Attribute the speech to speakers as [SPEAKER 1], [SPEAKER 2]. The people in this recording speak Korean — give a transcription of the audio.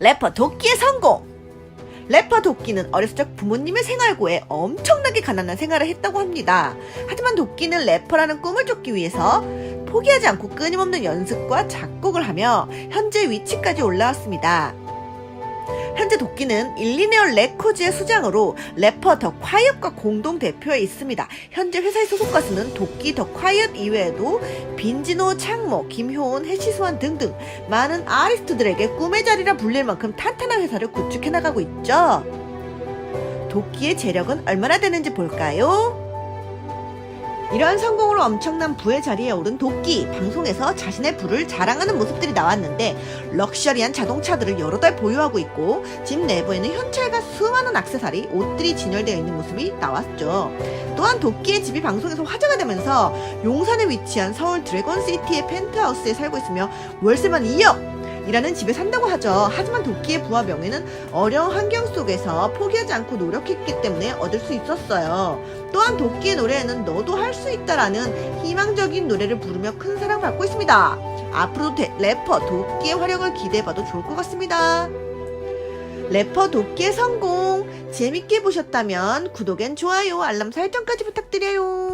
[SPEAKER 1] 래퍼 도끼의 성공! 래퍼 도끼는 어렸을 적 부모님의 생활고에 엄청나게 가난한 생활을 했다고 합니다. 하지만 도끼는 래퍼라는 꿈을 쫓기 위해서 포기하지 않고 끊임없는 연습과 작곡을 하며 현재 위치까지 올라왔습니다. 현재 도끼는 일리네어 레코즈의 수장으로 래퍼 더 콰이엇과 공동 대표에 있습니다. 현재 회사의 소속 가수는 도끼 더 콰이엇 이외에도 빈지노, 창모, 김효은, 해시수환 등등 많은 아리스트들에게 꿈의 자리라 불릴 만큼 탄탄한 회사를 구축해 나가고 있죠. 도끼의 재력은 얼마나 되는지 볼까요? 이러한 성공으로 엄청난 부의 자리에 오른 도끼 방송에서 자신의 부를 자랑하는 모습들이 나왔는데 럭셔리한 자동차들을 여러 달 보유하고 있고 집 내부에는 현찰과 수많은 액세서리, 옷들이 진열되어 있는 모습이 나왔죠. 또한 도끼의 집이 방송에서 화제가 되면서 용산에 위치한 서울 드래곤시티의 펜트하우스에 살고 있으며 월세만 2억! 이라는 집에 산다고 하죠. 하지만 도끼의 부와 명예는 어려운 환경 속에서 포기하지 않고 노력했기 때문에 얻을 수 있었어요. 또한 도끼의 노래에는 너도 할 수 있다라는 희망적인 노래를 부르며 큰 사랑받고 있습니다. 앞으로도 대- 래퍼 도끼의 활약을 기대해봐도 좋을 것 같습니다. 래퍼 도끼의 성공 재밌게 보셨다면 구독엔 좋아요 알람 설정까지 부탁드려요.